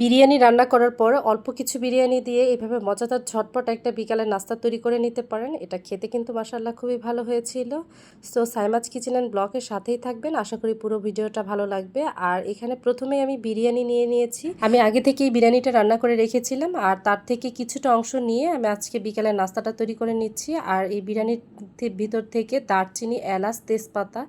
বিরিয়ানি রান্না করার পর অল্প কিছু বিরিয়ানি দিয়ে এভাবে মজাদার ঝটপট একটা বিকালের নাস্তা তৈরি করে নিতে পারেন। এটা খেতে কিন্তু মাসাল্লাহ খুবই ভালো হয়েছিল। সো সাইমাজ কিচেন অ্যান্ড ব্লকের সাথেই থাকবেন। আশা করি পুরো ভিডিওটা ভালো লাগবে। আর এখানে প্রথমেই আমি বিরিয়ানি নিয়ে নিয়েছি। আমি আগে থেকেই বিরিয়ানিটা রান্না করে রেখেছিলাম। আর তার থেকে কিছুটা অংশ নিয়ে আমি আজকে বিকালের নাস্তাটা তৈরি করে নিচ্ছি। আর এই বিরিয়ানির ভিতর থেকে দারচিনি, এলাচ, তেজপাতা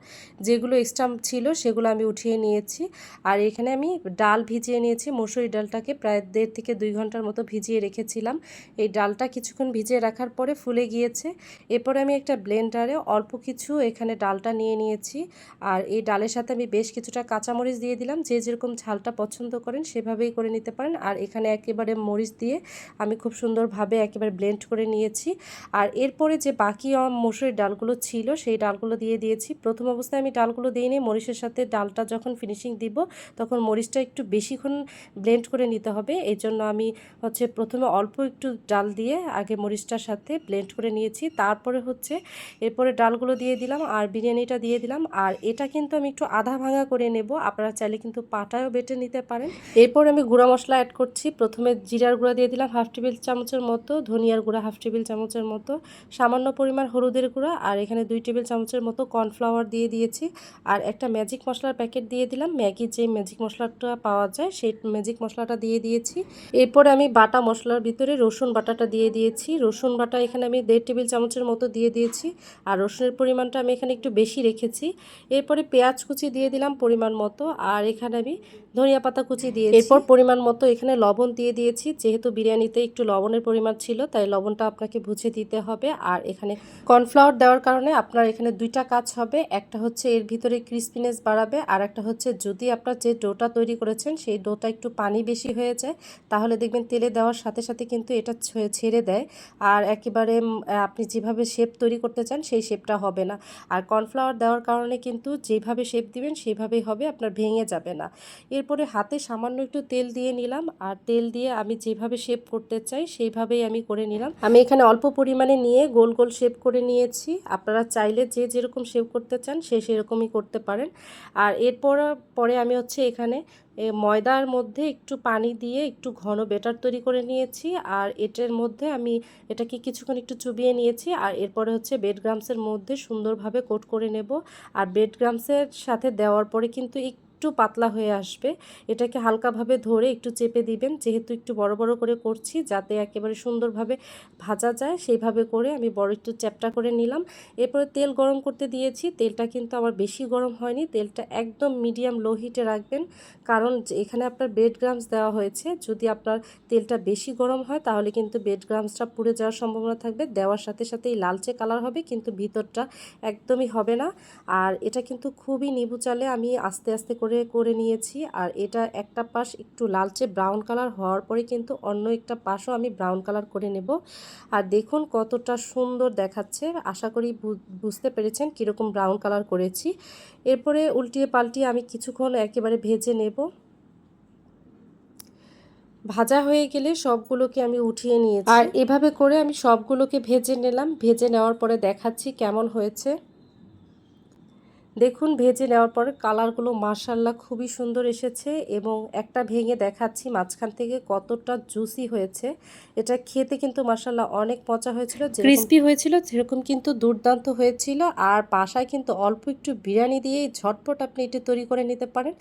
যেগুলো এক্সট্রা ছিল সেগুলো আমি উঠিয়ে নিয়েছি। আর এখানে আমি ডাল ভিজিয়ে নিয়েছি, মসুরি ডালটাকে প্রায় দেড় থেকে দুই ঘণ্টার মতো ভিজিয়ে রেখেছিলাম। এই ডালটা কিছুক্ষণ ভিজিয়ে রাখার পরে ফুলে গিয়েছে। এরপরে আমি একটা ব্লেন্ডারে অল্প কিছু এখানে ডালটা নিয়ে নিয়েছি। আর এই ডালের সাথে আমি বেশ কিছুটা কাঁচামরিচ দিয়ে দিলাম। যে যেরকম ঝালটা পছন্দ করেন সেভাবেই করে নিতে পারেন। আর এখানে একেবারে মরিচ দিয়ে আমি খুব সুন্দরভাবে একেবারে ব্লেন্ড করে নিয়েছি। আর এরপরে যে বাকি মসুরির ডালগুলো ছিল, সেই ডালগুলো দিয়ে দিয়েছি। প্রথম অবস্থায় আমি ডালগুলো দিয়ে নিই মরিচের সাথে ডালটা যখন ফিনিশিং দিব, তখন মরিচটা একটু বেশিক্ষণ ব্লেন্ড করে নিতে হবে। এই জন্য আমি হচ্ছে প্রথমে অল্প একটু ডাল দিয়ে আগে মরিচটার সাথে ব্লেন্ড করে নিয়েছি। তারপরে হচ্ছে এরপরে ডালগুলো দিয়ে দিলাম আর বিরিয়ানিটা দিয়ে দিলাম। আর এটা কিন্তু আমি একটু আধা ভাঙা করে নেব। আপনারা চাইলে কিন্তু পাটায়ও বেটে নিতে পারেন। এরপর আমি গুঁড়া মশলা অ্যাড করছি। প্রথমে জিরার গুঁড়া দিয়ে দিলাম হাফ টেবিল চামচের মতো, ধনিয়ার গুঁড়া হাফ টেবিল চামচের মতো, সামান্য পরিমাণ হলুদের গুঁড়া আর এখানে দুই টেবিল চামচের মতো কর্নফ্লাওয়ার দিয়ে দিয়েছি। আর একটা ম্যাজিক মশলার প্যাকেট দিয়ে দিলাম। ম্যাগির যে ম্যাজিক মশলাটা পাওয়া যায়, সেই ম্যাজিক মশলাটা দিয়ে দিয়েছি। এরপর আমি বাটা মশলার ভিতরে রসুন বাটাটা দিয়ে দিয়েছি। রসুন বাটা এখানে আমি দেড় টেবিল চামচের মতো দিয়ে দিয়েছি আর রসুনের পরিমাণটা আমি এখানে একটু বেশি রেখেছি। এরপরে পেঁয়াজ কুচি দিয়ে দিলাম পরিমাণ মতো আর এখানে আমি ধনিয়া পাতা কুচি দিয়ে এরপর পরিমাণ মতো এখানে লবণ দিয়ে দিয়েছি। যেহেতু বিরিয়ানিতে একটু লবণের পরিমাণ ছিল, তাই লবণটা আপনাকে বুঝে দিতে হবে। আর এখানে কর্নফ্লাওয়ার দেওয়ার কারণে আপনার এখানে দুইটা কাজ হবে। একটা হচ্ছে এর ভিতরে ক্রিসপিনেস বাড়াবে আর একটা হচ্ছে যদি আপনার যে ডোটা তৈরি করেছেন, সেই ডোটা একটু পানি বেশি হয়ে যায় তাহলে দেখবেন তেলে দেওয়ার সাথে সাথে কিন্তু এটা ছেড়ে দেয়। আর একেবারে আপনি যেভাবে শেপ তৈরি করতে চান সেই শেপটা হবে না। আর কর্নফ্লাওয়ার দেওয়ার কারণে কিন্তু যেভাবে শেপ দিবেন সেভাবেই হবে, আপনার ভেঙে যাবে না। এরপরে হাতে সামান্য একটু তেল দিয়ে নিলাম। আর তেল দিয়ে আমি যেভাবে শেপ করতে চাই সেইভাবেই আমি করে নিলাম। আমি এখানে অল্প পরিমাণে নিয়ে গোল গোল শেপ করে নিয়েছি। আপনারা চাইলে যে যেরকম শেপ করতে চান সে সেরকমই করতে পারেন। আর এরপর, পরে আমি হচ্ছে এখানে ময়দার মধ্যে একটু পানি দিয়ে একটু ঘন বেটার তৈরি করে নিয়েছি আর এটার মধ্যে আমি এটাকে কিছুক্ষণ একটু চুবিয়ে নিয়েছি আর এরপরে হচ্ছে বেড গ্রামসের মধ্যে সুন্দরভাবে কোট করে নেব। আর বেড গ্রামসের সাথে দেওয়ার পরে কিন্তু একটু পাতলা হয়ে আসবে। এটাকে হালকাভাবে ধরে একটু চেপে দিবেন। যেহেতু একটু বড় বড় করে করছি, যাতে একেবারে সুন্দরভাবে ভাজা যায়, সেইভাবে করে আমি বড় একটু চ্যাপটা করে নিলাম। এরপরে তেল গরম করতে দিয়েছি। তেলটা কিন্তু আমার বেশি গরম হয়নি। তেলটা একদম মিডিয়াম, লো হিটে রাখবেন। কারণ এখানে আপনার বেড গ্রামস দেওয়া হয়েছে। যদি আপনার তেলটা বেশি গরম হয়, তাহলে কিন্তু বেড গ্রামসটা পুড়ে যাওয়ার সম্ভাবনা থাকবে। দেওয়ার সাথে সাথেই লালচে কালার হবে, কিন্তু ভিতরটা একদমই হবে না। আর এটা কিন্তু খুবই নিবু চালে আমি আস্তে আস্তে করে করে করে নিয়েছি। আর এটা একটা পাশ একটু লালচে ব্রাউন কালার হওয়ার পরে কিন্তু অন্য একটা পাশও আমি ব্রাউন কালার করে নেব। আর দেখুন কতটা সুন্দর দেখাচ্ছে। আশা করি বুঝতে পেরেছেন কীরকম ব্রাউন কালার করেছি। এরপরে উল্টিয়ে পাল্টিয়ে আমি কিছুক্ষণ একেবারে ভেজে নেব। ভাজা হয়ে গেলে সবগুলোকে আমি উঠিয়ে নিয়েছি। আর এভাবে করে আমি সবগুলোকে ভেজে নিলাম। ভেজে নেওয়ার পরে দেখাচ্ছি কেমন হয়েছে। দেখুন, ভেজে নেওয়ার পরে কালারগুলো মার্শাল্লাহ খুবই সুন্দর এসেছে এবং একটা ভেঙে দেখাচ্ছি মাঝখান থেকে কতটা জুসি হয়েছে। এটা খেতে কিন্তু মার্শাল্লাহ অনেক মজা হয়েছিল ক্রিস্পি হয়েছিল যেরকম কিন্তু দুর্দান্ত হয়েছিল। আর বাসায় কিন্তু অল্প একটু বিরিয়ানি দিয়ে ঝটপট আপনি এটি তৈরি করে নিতে পারেন।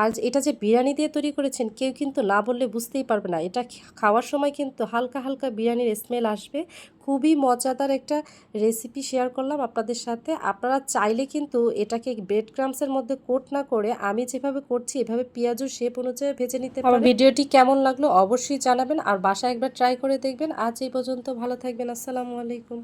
আর এটা যে বিরিয়ানি দিয়ে তৈরি করেছেন, কেউ কিন্তু না বললে বুঝতেই পারবে না। এটা খাওয়ার সময় কিন্তু হালকা হালকা বিরিয়ানির স্মেল আসবে। খুবই মজাদার একটা রেসিপি শেয়ার করলাম আপনাদের সাথে। আপনারা চাইলে কিন্তু এটাকে ব্রেড ক্রামসের মধ্যে কোট না করে আমি যেভাবে করছি এভাবে পেঁয়াজু শেপ অনুযায়ী ভেজে নিতে পারেন। ভিডিওটি কেমন লাগল অবশ্যই জানাবেন আর বাসায় একবার ট্রাই করে দেখবেন। আজ এই পর্যন্ত ভালো থাকবেন আসসালামু আলাইকুম।